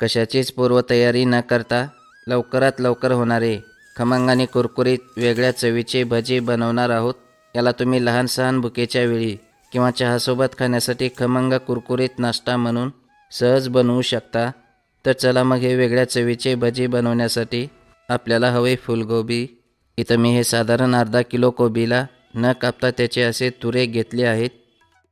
कशाचीच पूर्वतयारी न करता लवकरात लवकर होणारे खमंग आणि कुरकुरीत वेगळ्या चवीचे भजी बनवणार आहोत. याला तुम्ही लहान सहान भुकेच्या वेळी किंवा चहासोबत खाण्यासाठी खमंग कुरकुरीत नाश्ता म्हणून सहज बनवू शकता. तर चला मग हे वेगळ्या चवीचे भजी बनवण्यासाठी आपल्याला हवे फुलगोबी. इथं मी हे साधारण अर्धा किलो कोबीला न कापता त्याचे असे तुरे घेतले आहेत.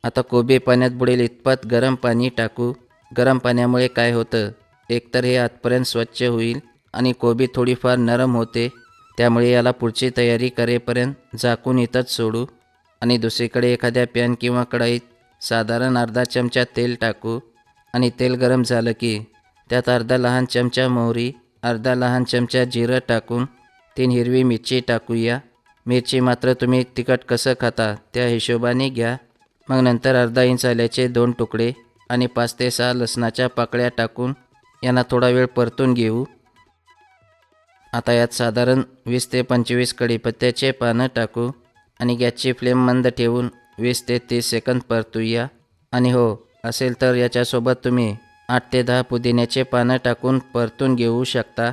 आता कोबी पाण्यात बुडेल इतपत गरम पाणी टाकू. गरम पाण्यामुळे काय होतं? एकतर हे आतपर्यंत स्वच्छ होईल आणि कोबी थोडीफार नरम होते त्यामुळे याला पुढची तयारी करेपर्यंत झाकून इथंच सोडू. आणि दुसरीकडे एखाद्या पॅन किंवा कढईत साधारण अर्धा चमचा तेल टाकू. आणि तेल गरम झालं की त्यात अर्धा लहान चमचा मोहरी अर्धा लहान चमचा जिरं टाकून तीन हिरवी मिरची टाकूया. मिरची मात्र तुम्ही तिखट कसं खाता त्या हिशोबाने घ्या. मग नंतर अर्धा इंच आल्याचे दोन तुकडे आणि पाच ते सहा लसणाच्या पाकळ्या टाकून यांना थोडा वेळ परतून घेऊ. आता यात साधारण वीस ते पंचवीस कढीपत्त्याचे पानं टाकू आणि गॅसची फ्लेम मंद ठेवून वीस ते तीस सेकंद परतूया. आणि हो असेल तर याच्यासोबत तुम्ही आठ ते दहा पुदिन्याचे पानं टाकून परतून घेऊ शकता.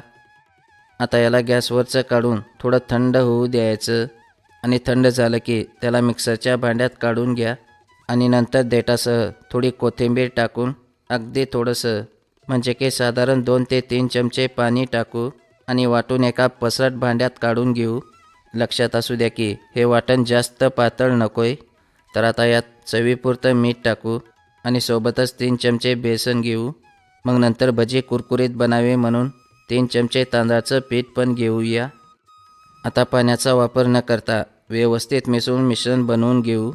आता याला गॅसवरचं काढून थोडं थंड होऊ द्यायचं आणि थंड झालं की त्याला मिक्सरच्या भांड्यात काढून घ्या. आणि नंतर देटासह थोडी कोथिंबीर टाकून अगदी थोडंसं म्हणजे की साधारण दोन ते तीन चमचे पाणी टाकू आणि वाटून एका पसरट भांड्यात काढून घेऊ. लक्षात असू द्या की हे वाटण जास्त पातळ नकोय. तर आता यात चवीपुरतं मीठ टाकू आणि सोबतच तीन चमचे बेसन घेऊ. मग नंतर भजी कुरकुरीत बनावे म्हणून तीन चमचे तांदळाचं पीठ पण घेऊया. आता पाण्याचा वापर न करता व्यवस्थित मिसळून मिश्रण बनवून घेऊ.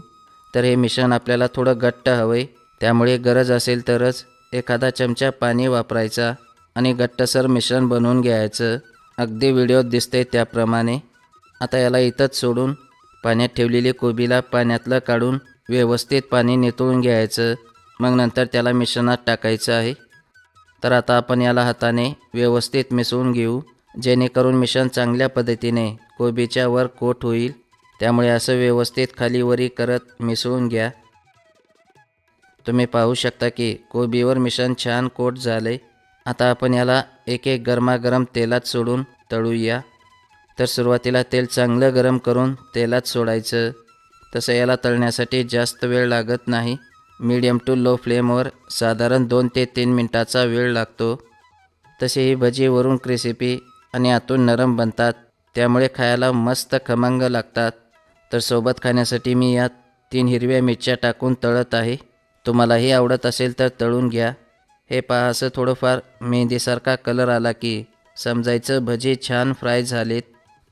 तर हे मिश्रण आपल्याला थोडं घट्ट हवं त्यामुळे गरज असेल तरच एखादा चमचा पाणी वापरायचा आणि घट्टसर मिश्रण बनवून घ्यायचं. अगदी व्हिडिओत दिसते त्याप्रमाणे. आता याला इथंच सोडून पाण्यात ठेवलेली कोबीला पाण्यातलं काढून व्यवस्थित पाणी नितळून घ्यायचं. मग नंतर त्याला मिश्रणात टाकायचं आहे. तर आता आपण याला हाताने व्यवस्थित मिसळून घेऊ. जेणेकरून मिश्रण चांगल्या पद्धतीने कोबीच्या वर कोट होईल. त्यामुळे असं व्यवस्थित खालीवरी करत मिसळून घ्या. तुम्ही पाहू शकता की कोबीवर मिश्रण छान कोट झाले आता आपण याला एक एक गरमागरम तेलात सोडून तळूया. तर सुरुवातीला तेल चांगलं गरम करून तेलात सोडायचं. तसं याला तळण्यासाठी जास्त वेळ लागत नाही. मीडियम टू लो फ्लेमवर साधारण दोन ते तीन मिनटाचा वेळ लागतो. तसे ही भजी वरून आणि आतून नरम बनतात. त्यामुळे खायला मस्त खमंग लागतात. तर सोबत खाण्यासाठी मी यात तीन हिरव्या मिरच्या टाकून तळत आहे. तुम्हालाही आवडत असेल तर तळून घ्या. हे पहा असं थोडंफार मेहंदीसारखा कलर आला की समजायचं भजी छान फ्राय झालेत.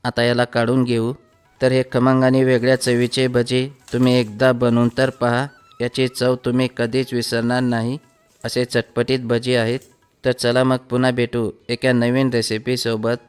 आता याला काढून घेऊ. तर हे खमंगाने वेगळ्या चवीचे भजे तुम्ही एकदा बनवून तर पहा. याची चव तुम्ही कधीच विसरणार नाही. असे चटपटीत भजी आहेत. तर चला मग पुन्हा भेटू एका नवीन रेसिपीसोबत